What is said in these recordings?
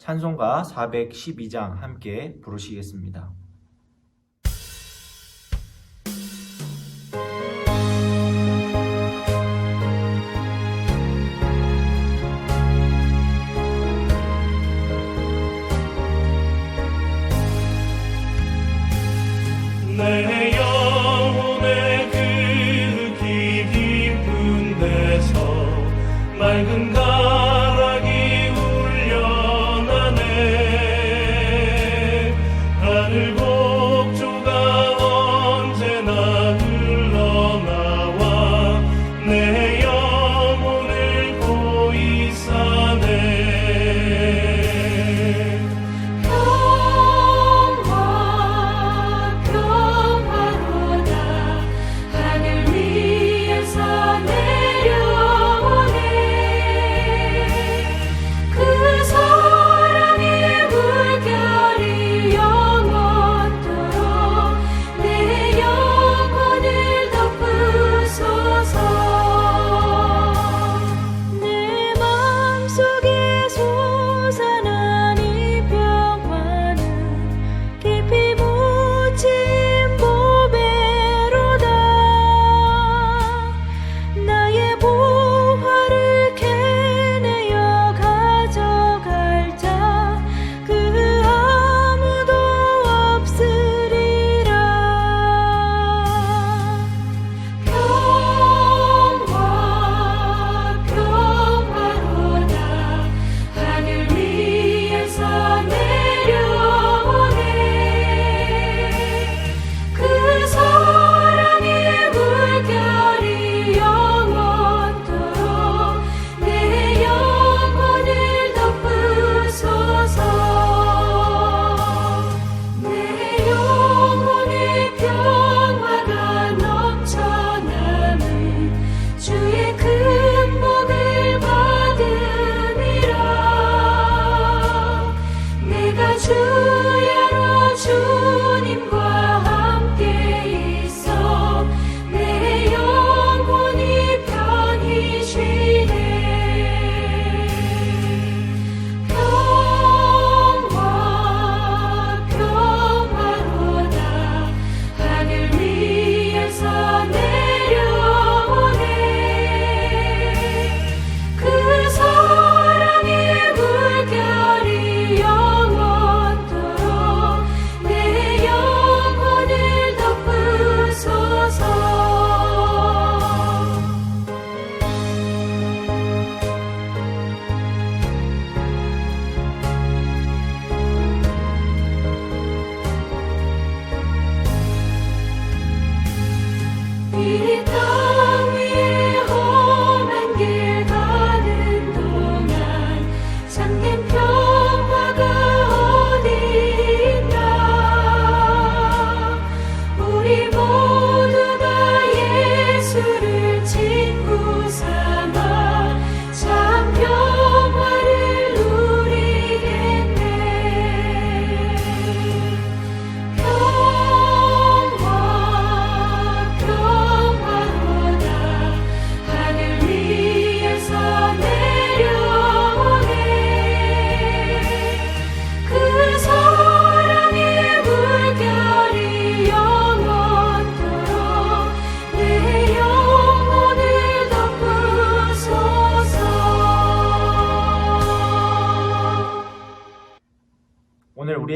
찬송가 412장 함께 부르시겠습니다.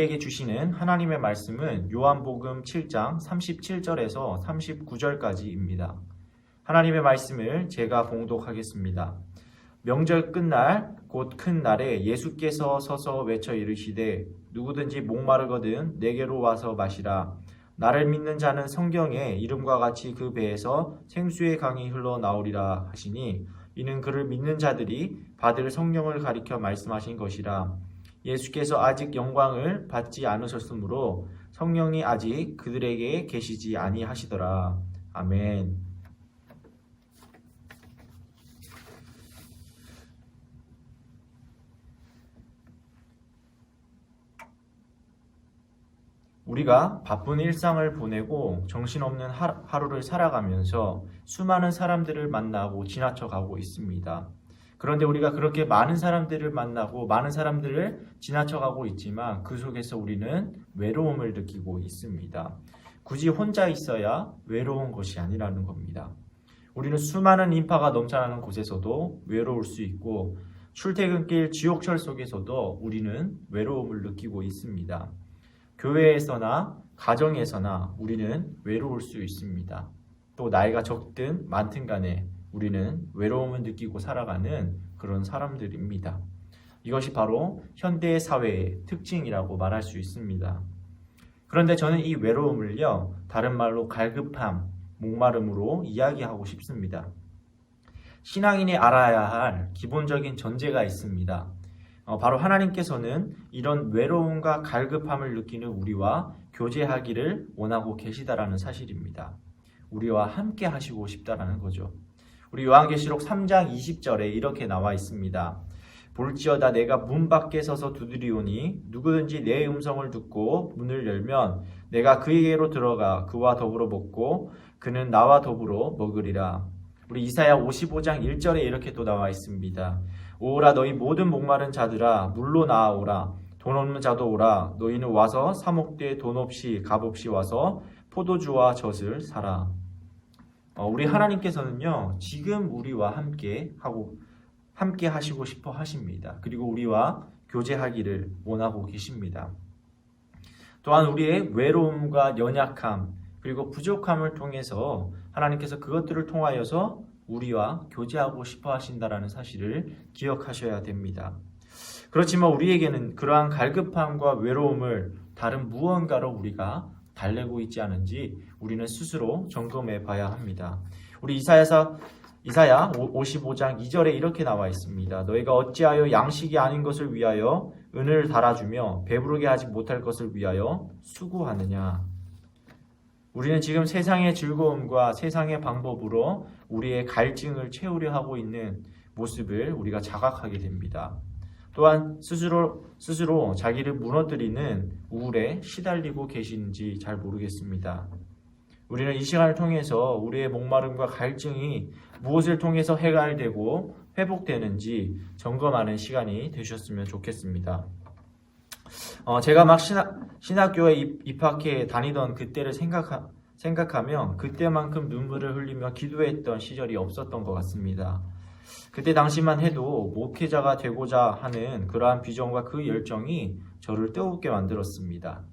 우리에게 주시는 하나님의 말씀은 요한복음 7장 37절에서 39절까지입니다. 하나님의 말씀을 제가 봉독하겠습니다. 명절 끝날 곧 큰 날에 예수께서 서서 외쳐 이르시되 누구든지 목마르거든 내게로 와서 마시라 나를 믿는 자는 성경에 이름과 같이 그 배에서 생수의 강이 흘러 나오리라 하시니 이는 그를 믿는 자들이 받을 성령을 가리켜 말씀하신 것이라 예수께서 아직 영광을 받지 않으셨으므로 성령이 아직 그들에게 계시지 아니하시더라. 아멘. 우리가 바쁜 일상을 보내고 정신없는 하- 하루를 살아가면서 수많은 사람들을 만나고 지나쳐 가고 있습니다. 그런데 우리가 그렇게 많은 사람들을 만나고 많은 사람들을 지나쳐 가고 있지만 그 속에서 우리는 외로움을 느끼고 있습니다. 굳이 혼자 있어야 외로운 것이 아니라는 겁니다. 우리는 수많은 인파가 넘쳐나는 곳에서도 외로울 수 있고 출퇴근길 지옥철 속에서도 우리는 외로움을 느끼고 있습니다. 교회에서나 가정에서나 우리는 외로울 수 있습니다. 또 나이가 적든 많든 간에 우리는 외로움을 느끼고 살아가는 그런 사람들입니다. 이것이 바로 현대 사회의 특징이라고 말할 수 있습니다. 그런데 저는 이 외로움을요, 다른 말로 갈급함, 목마름으로 이야기하고 싶습니다. 신앙인이 알아야 할 기본적인 전제가 있습니다. 어, 바로 하나님께서는 이런 외로움과 갈급함을 느끼는 우리와 교제하기를 원하고 계시다라는 사실입니다. 우리와 함께 하시고 싶다라는 거죠. 우리 요한계시록 3장 20절에 이렇게 나와 있습니다. 볼지어다 내가 문 밖에 서서 두드리오니 누구든지 내 음성을 듣고 문을 열면 내가 그에게로 들어가 그와 더불어 먹고 그는 나와 더불어 먹으리라. 우리 이사야 55장 1절에 이렇게 또 나와 있습니다. 오라 너희 모든 목마른 자들아 물로 나아오라 돈 없는 자도 오라 너희는 와서 사목대 돈 없이 값 없이 와서 포도주와 젖을 사라. 어, 우리 하나님께서는요 지금 우리와 함께 하고 함께 하시고 싶어 하십니다. 그리고 우리와 교제하기를 원하고 계십니다. 또한 우리의 외로움과 연약함 그리고 부족함을 통해서 하나님께서 그것들을 통하여서 우리와 교제하고 싶어 하신다라는 사실을 기억하셔야 됩니다. 그렇지만 우리에게는 그러한 갈급함과 외로움을 다른 무언가로 우리가 달래고 있지 않은지 우리는 스스로 점검해 봐야 합니다. 우리 이사야서 이사야 55장 2절에 이렇게 나와 있습니다. 너희가 어찌하여 양식이 아닌 것을 위하여 은을 달아주며 배부르게 하지 못할 것을 위하여 수고하느냐. 우리는 지금 세상의 즐거움과 세상의 방법으로 우리의 갈증을 채우려 하고 있는 모습을 우리가 자각하게 됩니다. 또한 스스로 스스로 자기를 무너뜨리는 우울에 시달리고 계신지 잘 모르겠습니다. 우리는 이 시간을 통해서 우리의 목마름과 갈증이 무엇을 통해서 해결되고 회복되는지 점검하는 시간이 되셨으면 좋겠습니다. 어, 제가 막 신학, 입, 입학해 다니던 그때를 생각하, 생각하면 그때만큼 눈물을 흘리며 기도했던 시절이 없었던 것 같습니다. 그때 당시만 해도 목회자가 되고자 하는 그러한 비전과 그 열정이 저를 뜨겁게 만들었습니다.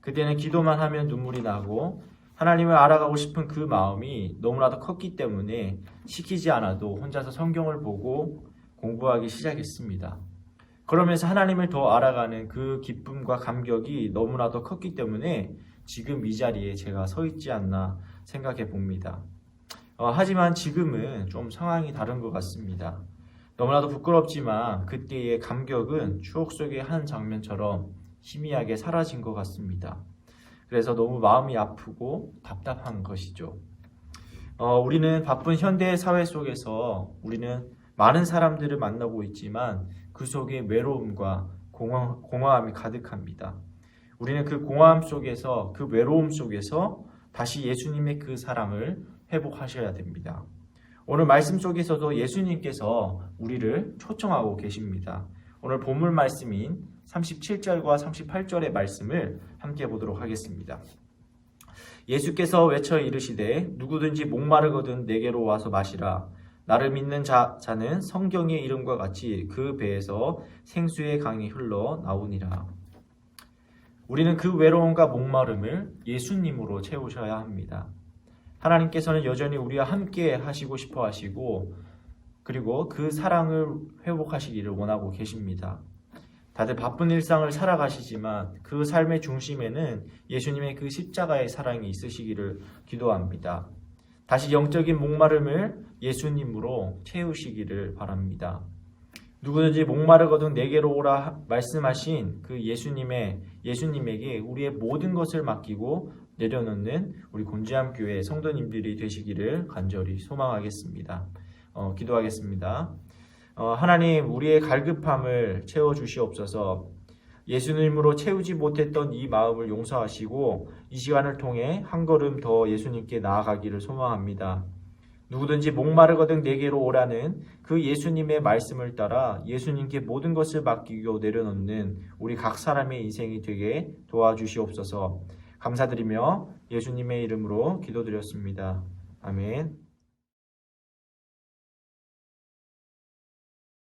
그때는 기도만 하면 눈물이 나고 하나님을 알아가고 싶은 그 마음이 너무나도 컸기 때문에 시키지 않아도 혼자서 성경을 보고 공부하기 시작했습니다. 그러면서 하나님을 더 알아가는 그 기쁨과 감격이 너무나도 컸기 때문에 지금 이 자리에 제가 서 있지 않나 생각해 봅니다. 어, 하지만 지금은 좀 상황이 다른 것 같습니다. 너무나도 부끄럽지만 그때의 감격은 추억 속의 한 장면처럼 희미하게 사라진 것 같습니다. 그래서 너무 마음이 아프고 답답한 것이죠. 어, 우리는 바쁜 현대 사회 속에서 우리는 많은 사람들을 만나고 있지만 그 속에 외로움과 공허, 공허함이 가득합니다. 우리는 그 공허함 속에서 그 외로움 속에서 다시 예수님의 그 사랑을 회복하셔야 됩니다. 오늘 말씀 속에서도 예수님께서 우리를 초청하고 계십니다. 오늘 본문 말씀인 37절과 38절의 말씀을 함께 보도록 하겠습니다. 예수께서 외쳐 이르시되 누구든지 목마르거든 내게로 와서 마시라. 나를 믿는 자, 자는 성경의 이름과 같이 그 배에서 생수의 강이 흘러 나오니라. 우리는 그 외로움과 목마름을 예수님으로 채우셔야 합니다. 하나님께서는 여전히 우리와 함께 하시고 싶어 하시고 그리고 그 사랑을 회복하시기를 원하고 계십니다. 다들 바쁜 일상을 살아가시지만 그 삶의 중심에는 예수님의 그 십자가의 사랑이 있으시기를 기도합니다. 다시 영적인 목마름을 예수님으로 채우시기를 바랍니다. 누구든지 목마르거든 내게로 오라 하- 말씀하신 그 예수님의 예수님에게 우리의 모든 것을 맡기고 내려놓는 우리 곤지암 교회 성도님들이 되시기를 간절히 소망하겠습니다. 어, 기도하겠습니다. 어, 하나님 우리의 갈급함을 채워 주시옵소서. 예수님으로 채우지 못했던 이 마음을 용서하시고 이 시간을 통해 한 걸음 더 예수님께 나아가기를 소망합니다. 누구든지 목마르거든 내게로 오라는 그 예수님의 말씀을 따라 예수님께 모든 것을 맡기고 내려놓는 우리 각 사람의 인생이 되게 도와주시옵소서. 감사드리며 예수님의 이름으로 기도드렸습니다. 아멘.